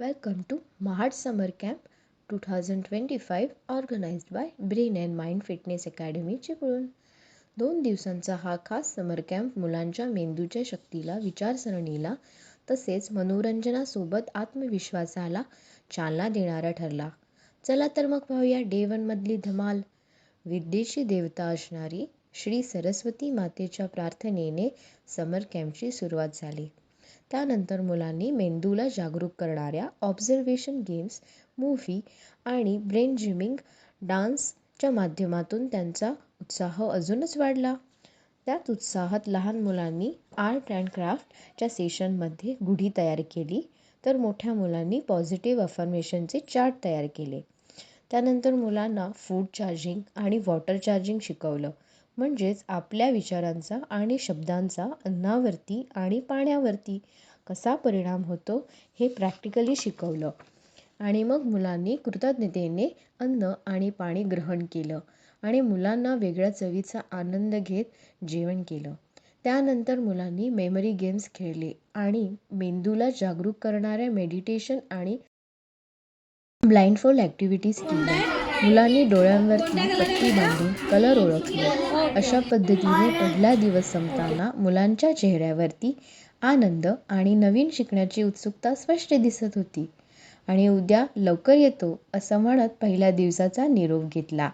Welcome to to Summer Camp 2025 organized by brain and mind fitness academy Chiplun. दोन दिवसांचा हा खास समर camp मुलांच्या मेंदूच्या शक्तीला, विचारसरणीला तसेच मनोरंजनासोबत आत्मविश्वासाला चालना देणारा ठरला. चला तर मग पाहूया डे वनमधली धमाल. विद्येची देवता असणारी श्री सरस्वती मातेच्या प्रार्थनेने समर कॅम्पची सुरुवात झाली. त्यानंतर मुलांनी मेंदूला जागरूक करणाऱ्या ऑब्झर्वेशन गेम्स, मूव्ही आणि ब्रेन जिमिंग डान्सच्या माध्यमातून त्यांचा उत्साह अजूनच वाढला. त्याच उत्साहात लहान मुलांनी आर्ट अँड क्राफ्टच्या सेशनमध्ये गुढी तयार केली तर मोठ्या मुलांनी पॉझिटिव्ह अफर्मेशनचे चार्ट तयार केले. त्यानंतर मुलांना फूड चार्जिंग आणि वॉटर चार्जिंग शिकवलं म्हणजेच आपल्या विचारांचा आणि शब्दांचा अन्नावरती आणि पाण्यावरती कसा परिणाम होतो हे प्रॅक्टिकली शिकवलं. आणि मग मुलांनी कृतज्ञतेने अन्न आणि पाणी ग्रहण केलं आणि मुलांना वेगळ्या चवीचा आनंद घेत जेवण केलं. त्यानंतर मुलांनी मेमरी गेम्स खेळले आणि मेंदूला जागरूक करणाऱ्या मेडिटेशन आणि ब्लाइंडफोल्ड ॲक्टिव्हिटीज केल्या. मुलांनी डोळ्यांवरती पट्टी बांधून कलर ओळखले. अशा पद्धतीने पहिला दिवस संपताना मुलांच्या चेहऱ्यावरती आनंद आणि नवीन शिकण्याची उत्सुकता स्पष्ट दिसत होती. आणि उद्या लवकर येतो असं म्हणत पहिल्या दिवसाचा निरोप घेतला.